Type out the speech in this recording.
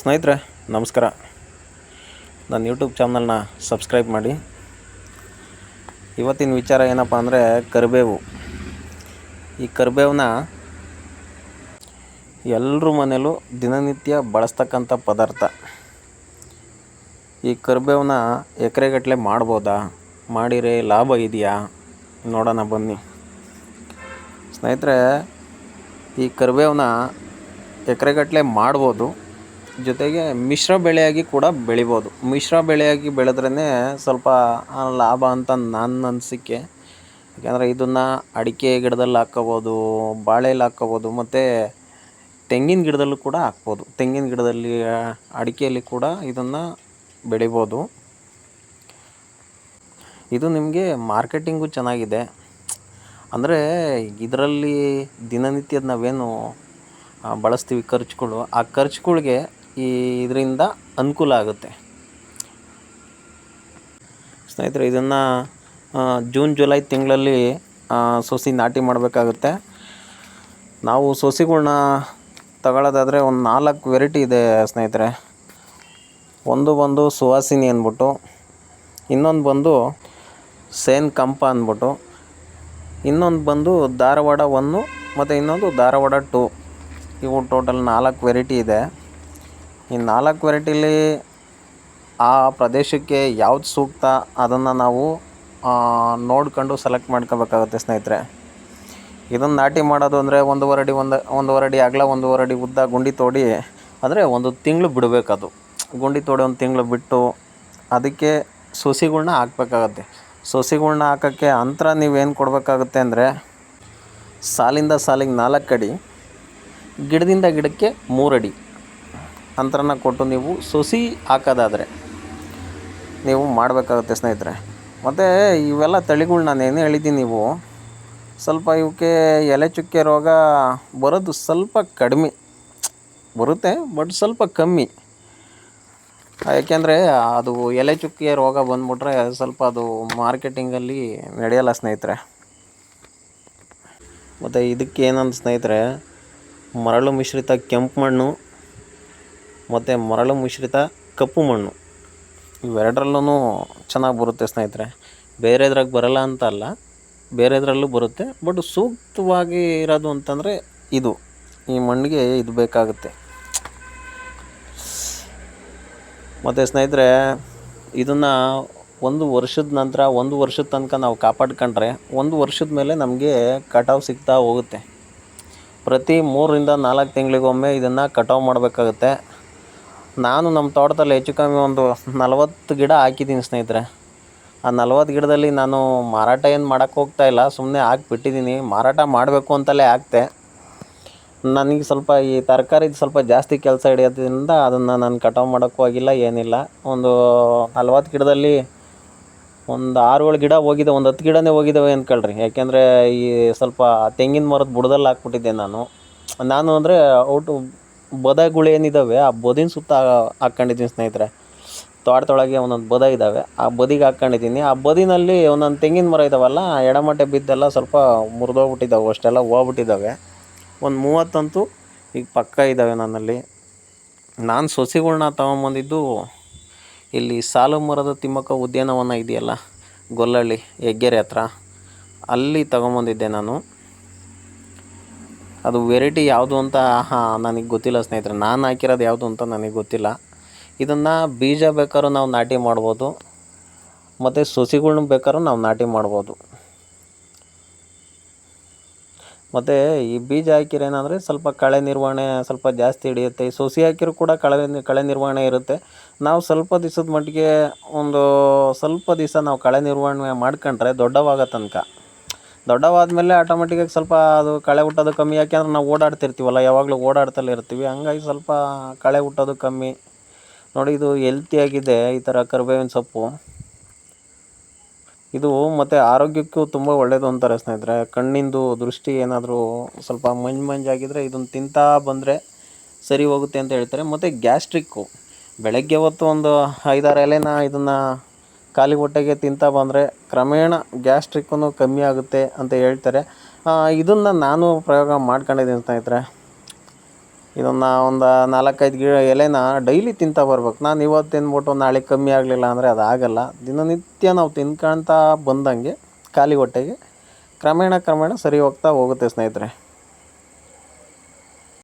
ಸ್ನೇಹಿತರೆ, ನಮಸ್ಕಾರ. ನನ್ನ ಯೂಟ್ಯೂಬ್ ಚಾನಲ್ನ ಸಬ್ಸ್ಕ್ರೈಬ್ ಮಾಡಿ. ಇವತ್ತಿನ ವಿಚಾರ ಏನಪ್ಪ ಅಂದರೆ ಕರಿಬೇವು. ಈ ಕರಿಬೇವನ್ನ ಎಲ್ಲರ ಮನೆಯಲ್ಲೂ ದಿನನಿತ್ಯ ಬಳಸ್ತಕ್ಕಂಥ ಪದಾರ್ಥ. ಈ ಕರಿಬೇವನ್ನ ಎಕರೆಗಟ್ಟಲೆ ಮಾಡ್ಬೋದಾ? ಮಾಡಿರೆ ಲಾಭ ಇದೆಯಾ? ನೋಡೋಣ ಬನ್ನಿ. ಸ್ನೇಹಿತರೆ, ಈ ಕರಿಬೇವನ್ನ ಎಕರೆಗಟ್ಟಲೆ ಮಾಡ್ಬೋದು. ಜೊತೆಗೆ ಮಿಶ್ರ ಬೆಳೆಯಾಗಿ ಕೂಡ ಬೆಳಿಬೋದು. ಮಿಶ್ರ ಬೆಳೆಯಾಗಿ ಬೆಳೆದ್ರೇ ಸ್ವಲ್ಪ ಲಾಭ ಅಂತ ನನ್ನ ಅನಿಸಿಕೆ. ಯಾಕಂದರೆ ಇದನ್ನು ಅಡಿಕೆ ಗಿಡದಲ್ಲಿ ಹಾಕ್ಕೋಬೋದು ಬಾಳೆಲಿ ಹಾಕ್ಕೋಬೋದು, ಮತ್ತು ತೆಂಗಿನ ಗಿಡದಲ್ಲೂ ಕೂಡ ಹಾಕ್ಬೋದು. ತೆಂಗಿನ ಗಿಡದಲ್ಲಿ ಅಡಿಕೆಯಲ್ಲಿ ಕೂಡ ಇದನ್ನು ಬೆಳಿಬೋದು. ಇದು ನಿಮಗೆ ಮಾರ್ಕೆಟಿಂಗು ಚೆನ್ನಾಗಿದೆ. ಅಂದರೆ ಇದರಲ್ಲಿ ದಿನನಿತ್ಯದ ನಾವೇನು ಬಳಸ್ತೀವಿ ಖರ್ಚುಗಳು. ಆ ಖರ್ಚುಗಳಿಗೆ ಈ ಇದರಿಂದ ಅನುಕೂಲ ಆಗುತ್ತೆ. ಸ್ನೇಹಿತರೆ, ಇದನ್ನು ಜೂನ್, ಜುಲೈ ತಿಂಗಳಲ್ಲಿ ಸೊಸಿ ನಾಟಿ ಮಾಡಬೇಕಾಗುತ್ತೆ. ನಾವು ಸೊಸಿಗಳ್ನ ತಗೊಳ್ಳೋದಾದರೆ ಒಂದು ನಾಲ್ಕು ವೆರೈಟಿ ಇದೆ ಸ್ನೇಹಿತರೆ. ಒಂದು ಬಂದು ಸುವಾಸಿನಿ ಅಂದ್ಬಿಟ್ಟು, ಇನ್ನೊಂದು ಬಂದು ಸೇನ್ ಕಂಪ ಅಂದ್ಬಿಟ್ಟು, ಇನ್ನೊಂದು ಬಂದು ಧಾರವಾಡ ಒನ್ನು ಮತ್ತು ಇನ್ನೊಂದು ಧಾರವಾಡ ಟು. ಇವು ಟೋಟಲ್ ನಾಲ್ಕು ವೆರೈಟಿ ಇದೆ. ಈ ನಾಲ್ಕು ವೆರೈಟಿಲಿ ಆ ಪ್ರದೇಶಕ್ಕೆ ಯಾವ್ದು ಸೂಕ್ತ ಅದನ್ನು ನಾವು ನೋಡ್ಕೊಂಡು ಸೆಲೆಕ್ಟ್ ಮಾಡ್ಕೋಬೇಕಾಗುತ್ತೆ ಸ್ನೇಹಿತರೆ. ಇದನ್ನು ನಾಟಿ ಮಾಡೋದು ಅಂದರೆ ಒಂದೂವರೆ ಅಡಿ ಒಂದು ಒಂದೂವರೆ ಅಡಿ ಅಗಲ ಒಂದೂವರೆ ಅಡಿ ಉದ್ದ, ಗುಂಡಿ ತೋಡಿ ಅಂದರೆ ಒಂದು ತಿಂಗಳು ಬಿಡಬೇಕದು. ಗುಂಡಿ ತೋಡಿ ಒಂದು ತಿಂಗಳು ಬಿಟ್ಟು ಅದಕ್ಕೆ ಸೊಸಿಗಳ್ನ ಹಾಕ್ಬೇಕಾಗತ್ತೆ. ಸೊಸಿಗಳ್ನ ಹಾಕೋಕ್ಕೆ ಅಂತರ ನೀವೇನು ಕೊಡಬೇಕಾಗುತ್ತೆ ಅಂದರೆ ಸಾಲಿಂದ ಸಾಲಿಗೆ ನಾಲ್ಕು ಅಡಿ ಗಿಡದಿಂದ ಗಿಡಕ್ಕೆ ಮೂರಡಿ. ಅಂತರನ ಕೊಟ್ಟು ನೀವು ಸೊಸಿ ಹಾಕೋದಾದರೆ, ನೀವು ಮಾಡಬೇಕಾಗುತ್ತೆ ಸ್ನೇಹಿತರೆ. ಮತ್ತು ಇವೆಲ್ಲ ತಳಿಗಳು ನಾನು ಏನು ಹೇಳಿದ್ದೀನಿ ನೀವು, ಸ್ವಲ್ಪ ಇವಕ್ಕೆ ಎಲೆ ಚುಕ್ಕೆ ರೋಗ ಬರೋದು ಸ್ವಲ್ಪ ಕಡಿಮೆ. ಬರುತ್ತೆ, ಬಟ್ ಸ್ವಲ್ಪ ಕಮ್ಮಿ. ಯಾಕೆಂದರೆ ಅದು ಎಲೆ ಚುಕ್ಕೆ ರೋಗ ಬಂದುಬಿಟ್ರೆ ಸ್ವಲ್ಪ ಅದು ಮಾರ್ಕೆಟಿಂಗಲ್ಲಿ ನಡೆಯಲ್ಲ ಸ್ನೇಹಿತರೆ. ಮತ್ತು ಇದಕ್ಕೆ ಏನಂತ ಸ್ನೇಹಿತರೆ, ಮರಳು ಮಿಶ್ರಿತ ಕೆಂಪು ಮಣ್ಣು ಮತ್ತು ಮರಳು ಮಿಶ್ರಿತ ಕಪ್ಪು ಮಣ್ಣು. ಇವೆರಡರಲ್ಲೂ ಚೆನ್ನಾಗಿ ಬರುತ್ತೆ ಸ್ನೇಹಿತರೆ. ಬೇರೆದ್ರಾಗ ಬರಲ್ಲ ಅಂತ ಅಲ್ಲ, ಬೇರೆದ್ರಲ್ಲೂ ಬರುತ್ತೆ. ಬಟ್ ಸೂಕ್ತವಾಗಿ ಇರೋದು ಅಂತಂದರೆ ಇದು. ಈ ಮಣ್ಣಿಗೆ ಇದು ಬೇಕಾಗುತ್ತೆ. ಮತ್ತು ಸ್ನೇಹಿತರೆ, ಇದನ್ನು ಒಂದು ವರ್ಷದ ನಂತರ, ಒಂದು ವರ್ಷದ ತನಕ ನಾವು ಕಾಪಾಡ್ಕೊಂಡ್ರೆ, ಒಂದು ವರ್ಷದ ಮೇಲೆ ನಮಗೆ ಕಟಾವು ಸಿಗ್ತಾ ಹೋಗುತ್ತೆ. ಪ್ರತಿ ಮೂರರಿಂದ ನಾಲ್ಕು ತಿಂಗಳಿಗೊಮ್ಮೆ ಇದನ್ನು ಕಟಾವು ಮಾಡಬೇಕಾಗುತ್ತೆ. ನಾನು ನಮ್ಮ ತೋಟದಲ್ಲಿ ಹೆಚ್ಚು ಕಮ್ಮಿ ಒಂದು ನಲವತ್ತು ಗಿಡ ಹಾಕಿದ್ದೀನಿ ಸ್ನೇಹಿತರೆ. ಆ ನಲ್ವತ್ತು ಗಿಡದಲ್ಲಿ ನಾನು ಮಾರಾಟ ಏನು ಮಾಡೋಕ್ಕೆ ಹೋಗ್ತಾ ಇಲ್ಲ ಸುಮ್ಮನೆ ಹಾಕ್ಬಿಟ್ಟಿದ್ದೀನಿ. ಮಾರಾಟ ಮಾಡಬೇಕು ಅಂತಲೇ ಹಾಕ್ತೆ. ನನಗೆ ಸ್ವಲ್ಪ ಈ ತರಕಾರಿದು ಸ್ವಲ್ಪ ಜಾಸ್ತಿ ಕೆಲಸ ಹಿಡಿಯೋದ್ರಿಂದ ಅದನ್ನು ನಾನು ಕಟಾವು ಮಾಡೋಕ್ಕೂ ಆಗಿಲ್ಲ, ಏನಿಲ್ಲ. ಒಂದು ನಲ್ವತ್ತು ಗಿಡದಲ್ಲಿ ಒಂದು ಆರು ಏಳು ಗಿಡ ಹೋಗಿದೆ, ಒಂದು ಹತ್ತು ಗಿಡನೇ ಹೋಗಿದ್ದಾವೆ ಅಂದ್ಕೊಳ್ರಿ ಯಾಕೆಂದರೆ ಈ ಸ್ವಲ್ಪ ತೆಂಗಿನ ಮರದ ಬುಡದಲ್ಲಿ ಹಾಕ್ಬಿಟ್ಟಿದ್ದೆ ನಾನು. ನಾನು ಅಂದರೆ ಔಟು ಬದಗಳು ಏನಿದ್ದಾವೆ ಆ ಬದಿನ ಸುತ್ತ ಹಾಕ್ಕೊಂಡಿದ್ದೀನಿ ಸ್ನೇಹಿತರೆ. ತೋಟದೊಳಗೆ ಒಂದೊಂದು ಬದ ಇದ್ದಾವೆ ಆ ಬದಿಗೆ ಹಾಕ್ಕೊಂಡಿದ್ದೀನಿ. ಆ ಬದಿನಲ್ಲಿ ಒಂದೊಂದು ತೆಂಗಿನ ಮರ ಇದ್ದಾವಲ್ಲ ಎಡಮಟ್ಟೆ ಬಿದ್ದೆಲ್ಲ ಸ್ವಲ್ಪ ಮುರಿದೋಗ್ಬಿಟ್ಟಿದ್ದಾವೆ ಅಷ್ಟೆಲ್ಲ ಹೋಗ್ಬಿಟ್ಟಿದ್ದಾವೆ ಒಂದು ಮೂವತ್ತಂತೂ ಈಗ ಪಕ್ಕ ಇದ್ದಾವೆ ನನ್ನಲ್ಲಿ. ನಾನು ಸಸಿಗಳ್ನ ತಗೊಂಬಂದಿದ್ದು ಇಲ್ಲಿ ಸಾಲು ಮರದ ತಿಮ್ಮಕ್ಕ ಉದ್ಯಾನವನ ಇದೆಯಲ್ಲ, ಗೊಲ್ಲಳ್ಳಿ ಹೆಗ್ಗೆರೆ ಹತ್ರ. ಅಲ್ಲಿ ತಗೊಂಬಂದಿದ್ದೆ ನಾನು. ಅದು ವೆರೈಟಿ ಯಾವುದು ಅಂತ, ಹಾಂ, ನನಗೆ ಗೊತ್ತಿಲ್ಲ ಸ್ನೇಹಿತರೆ. ನಾನು ಹಾಕಿರೋದು ಯಾವುದು ಅಂತ ನನಗೆ ಗೊತ್ತಿಲ್ಲ. ಇದನ್ನು ಬೀಜ ಬೇಕಾದ್ರೂ ನಾವು ನಾಟಿ ಮಾಡ್ಬೋದು. ಮತ್ತು ಸಸಿಗಳ್ನ ಬೇಕಾದ್ರೂ ನಾವು ನಾಟಿ ಮಾಡ್ಬೋದು. ಮತ್ತು ಈ ಬೀಜ ಹಾಕಿದ್ರೆ ಏನಂದರೆ ಸ್ವಲ್ಪ ಕಳೆ ನಿರ್ವಹಣೆ ಸ್ವಲ್ಪ ಜಾಸ್ತಿ ಹಿಡಿಯುತ್ತೆ. ಈ ಸೊಸಿ ಹಾಕಿರೂ ಕೂಡ ಕಳೆ ಕಳೆ ನಿರ್ವಹಣೆ ಇರುತ್ತೆ. ನಾವು ಸ್ವಲ್ಪ ದಿವಸದ ಮಟ್ಟಿಗೆ ಒಂದು ಸ್ವಲ್ಪ ದಿವಸ ನಾವು ಕಳೆ ನಿರ್ವಹಣೆ ಮಾಡ್ಕೊಂಡ್ರೆ ದೊಡ್ಡವಾಗ ತನಕ ದೊಡ್ಡವಾದ್ಮೇಲೆ ಆಟೋಮೆಟಿಕಾಗಿ ಸ್ವಲ್ಪ ಅದು ಕಳೆ ಹುಟ್ಟೋದು ಕಮ್ಮಿ. ಯಾಕೆಂದ್ರೆ ನಾವು ಓಡಾಡ್ತಿರ್ತೀವಲ್ಲ, ಯಾವಾಗಲೂ ಓಡಾಡ್ತಲೇ ಇರ್ತೀವಿ. ಹಂಗಾಗಿ ಸ್ವಲ್ಪ ಕಳೆ ಹುಟ್ಟೋದು ಕಮ್ಮಿ. ನೋಡಿ, ಇದು ಹೆಲ್ತಿಯಾಗಿದೆ ಈ ಥರ ಕರಿಬೇವಿನ ಸೊಪ್ಪು. ಇದು ಮತ್ತು ಆರೋಗ್ಯಕ್ಕೂ ತುಂಬ ಒಳ್ಳೆಯದು ಅಂತಾರೆ ಸ್ನೇಹಿತರೆ. ಕಣ್ಣಿಂದು ದೃಷ್ಟಿ ಏನಾದರೂ ಸ್ವಲ್ಪ ಮಂಜು ಮಂಜಾಗಿದ್ದರೆ ಇದನ್ನು ತಿಂತಾ ಬಂದರೆ ಸರಿ ಹೋಗುತ್ತೆ ಅಂತ ಹೇಳ್ತಾರೆ. ಮತ್ತು ಗ್ಯಾಸ್ಟ್ರಿಕ್ಕು. ಬೆಳಗ್ಗೆ ಹೊತ್ತು ಒಂದು ಐದಾರು ಎಲೆನ ಇದನ್ನು ಖಾಲಿ ಹೊಟ್ಟೆಗೆ ತಿಂತಾ ಬಂದರೆ ಕ್ರಮೇಣ ಗ್ಯಾಸ್ಟ್ರಿಕ್ಕೂ ಕಮ್ಮಿ ಆಗುತ್ತೆ ಅಂತ ಹೇಳ್ತಾರೆ. ಇದನ್ನು ನಾನು ಪ್ರಯೋಗ ಮಾಡ್ಕೊಂಡಿದ್ದೀನಿ ಸ್ನೇಹಿತರೆ. ಇದನ್ನು ಒಂದು ನಾಲ್ಕೈದು ಗಿ ಎಲೆನ ಡೈಲಿ ತಿಂತಾ ಬರ್ಬೇಕು. ನಾನು ಇವತ್ತು ತಿಂದ್ಬಿಟ್ಟು ನಾಳೆ ಕಮ್ಮಿ ಆಗಲಿಲ್ಲ ಅಂದರೆ ಅದು ಆಗಲ್ಲ. ದಿನನಿತ್ಯ ನಾವು ತಿನ್ಕೊಳ್ತಾ ಬಂದಂಗೆ ಖಾಲಿ ಹೊಟ್ಟೆಗೆ ಕ್ರಮೇಣ ಕ್ರಮೇಣ ಸರಿ ಹೋಗ್ತಾ ಹೋಗುತ್ತೆ ಸ್ನೇಹಿತರೆ.